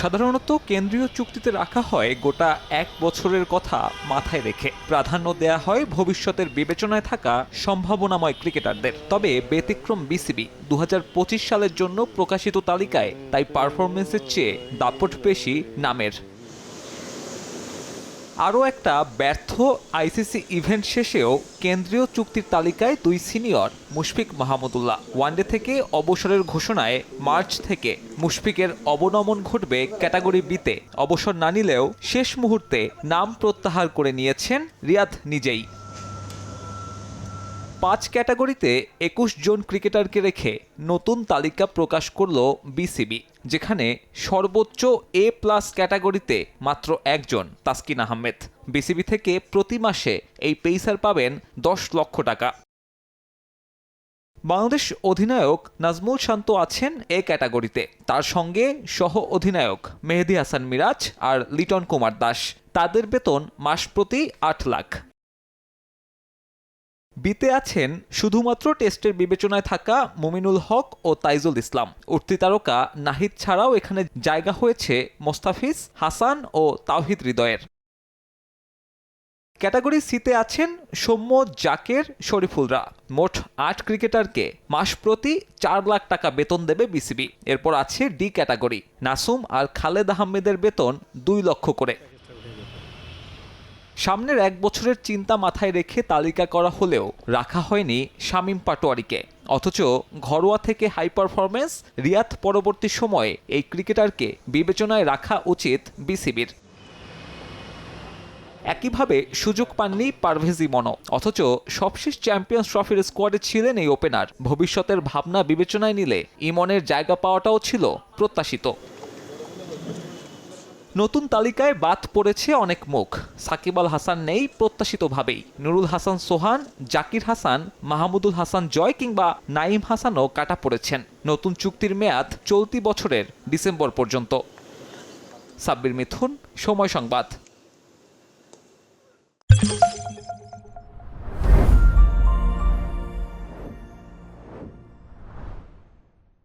সাধারণত কেন্দ্রীয় চুক্তিতে রাখা হয় গোটা এক বছরের কথা মাথায় রেখে। প্রাধান্য দেয়া হয় ভবিষ্যতের বিবেচনায় থাকা সম্ভাবনাময় ক্রিকেটারদের। তবে ব্যতিক্রম বিসিবি দু হাজার পঁচিশ সালের জন্য প্রকাশিত তালিকায় তাই পারফরমেন্সের চেয়ে দাপট পেশি নামের আরও একটা ব্যর্থ আইসিসি ইভেন্ট শেষেও কেন্দ্রীয় চুক্তির তালিকায় দুই সিনিয়র, মুশফিক মাহমুদুল্লাহ ওয়ানডে থেকে অবসরের ঘোষণায় মার্চ থেকে মুশফিকের অবনমন ঘটবে ক্যাটাগরি বিতে। অবসর না নিলেও শেষ মুহূর্তে নাম প্রত্যাহার করে নিয়েছেন রিয়াদ নিজেই। পাঁচ ক্যাটাগরিতে একুশ জন ক্রিকেটারকে রেখে নতুন তালিকা প্রকাশ করল বিসিবি, যেখানে সর্বোচ্চ এ প্লাস ক্যাটাগরিতে মাত্র একজন তাসকিন আহমেদ। বিসিবি থেকে প্রতি মাসে এই পেইসার পাবেন দশ লক্ষ টাকা। বাংলাদেশ অধিনায়ক নাজমুল শান্ত আছেন এ ক্যাটাগরিতে। তার সঙ্গে সহ অধিনায়ক মেহেদি হাসান মিরাজ আর লিটন কুমার দাস। তাদের বেতন মাস প্রতি আট লাখ। বিতে আছেন শুধুমাত্র টেস্টের বিবেচনায় থাকা মুমিনুল হক ও তাইজুল ইসলাম। উঠতি তারকা নাহিদ ছাড়াও এখানে জায়গা হয়েছে মোস্তাফিজ, হাসান ও তাওহিদ হৃদয়ের। ক্যাটাগরি সিতে আছেন সৌম্য জাকের, শরীফুলরা। মোট আট ক্রিকেটারকে মাস প্রতি চার লাখ টাকা বেতন দেবে বিসিবি। এরপর আছে ডি ক্যাটাগরি। নাসুম আর খালেদ আহমেদের বেতন দুই লক্ষ করে। সামনের এক বছরের চিন্তা মাথায় রেখে তালিকা করা হলেও রাখা হয়নি শামীম পাটোয়ারিকে। অথচ ঘরোয়া থেকে হাই পারফরমেন্স রিয়াদ পরবর্তী সময়ে এই ক্রিকেটারকে বিবেচনায় রাখা উচিত বিসিবির। একইভাবে সুযোগ পাননি পারভেজ ইমনও। অথচ সবশেষ চ্যাম্পিয়ন্স ট্রফির স্কোয়াডে ছিলেন এই ওপেনার। ভবিষ্যতের ভাবনা বিবেচনায় নিলে ইমনের জায়গা পাওয়াটাও ছিল প্রত্যাশিত। নতুন তালিকায় বাদ পড়েছে অনেক মুখ। সাকিব আল হাসান নেই প্রত্যাশিতভাবেই। নুরুল হাসান সোহান, জাকির হাসান, মাহমুদুল হাসান জয় কিংবা নাইম হাসানও কাটা পড়েছেন। নতুন চুক্তির মেয়াদ চলতি বছরের ডিসেম্বর পর্যন্ত। সাব্বির মিথুন, সময় সংবাদ।